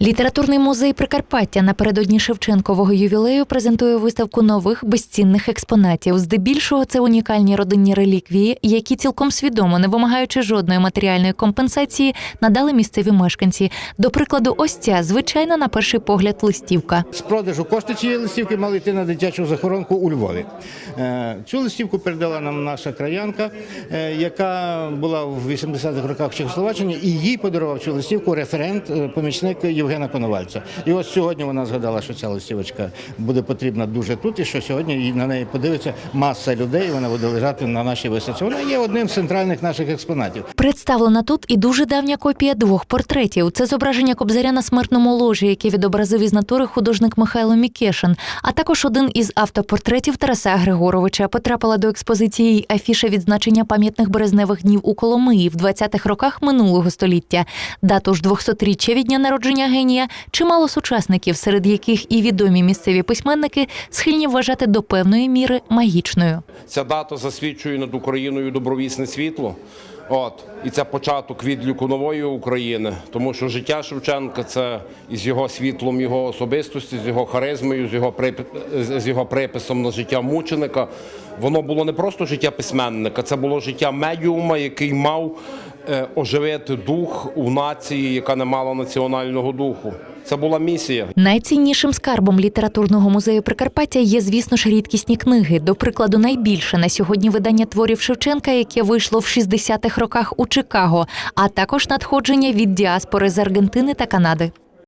Літературний музей Прикарпаття напередодні Шевченкового ювілею презентує виставку нових безцінних експонатів. Здебільшого це унікальні родинні реліквії, які цілком свідомо, не вимагаючи жодної матеріальної компенсації, надали місцеві мешканці. До прикладу, ось ця звичайна на перший погляд листівка. З продажу кошти цієї листівки мали йти на дитячу захоронку у Львові. Е, Цю листівку передала нам наша краянка, е, яка була в 80-х роках в Чехословаччині, і їй подарував цю листівку референт, е, помічник Євгена Коновальця. І ось сьогодні вона згадала, що ця листівочка буде потрібна дуже тут, і що сьогодні на неї подивиться маса людей. Вона буде лежати на нашій виставці. Вона є одним з центральних наших експонатів. Представлена тут і дуже давня копія двох портретів. Це зображення кобзаря на смертному ложі, яке відобразив із натури художник Михайло Мікешин, а також один із автопортретів Тараса Григоровича. Потрапила до експозиції афіша відзначення пам'ятних березневих днів у Коломиї в 20-х роках минулого століття. Дату ж 200-річчя від дня народження генія чимало сучасників, серед яких і відомі місцеві письменники схильні вважати до певної міри магічною. Ця дата засвідчує над Україною добровісне світло. От і це початок відліку нової України, тому що життя Шевченка це із його світлом, його особистості, з його харизмою, з його припи- з- його приписом на життя мученика. Воно було не просто життя письменника, це було життя медіума, який мав оживити дух у нації, яка не мала національного духу. Це була місія. Найціннішим скарбом літературного музею Прикарпаття є, звісно ж, рідкісні книги. До прикладу, найбільше на сьогодні видання творів Шевченка, яке вийшло в 60-х роках у Чикаго, а також надходження від діаспори з Аргентини та Канади.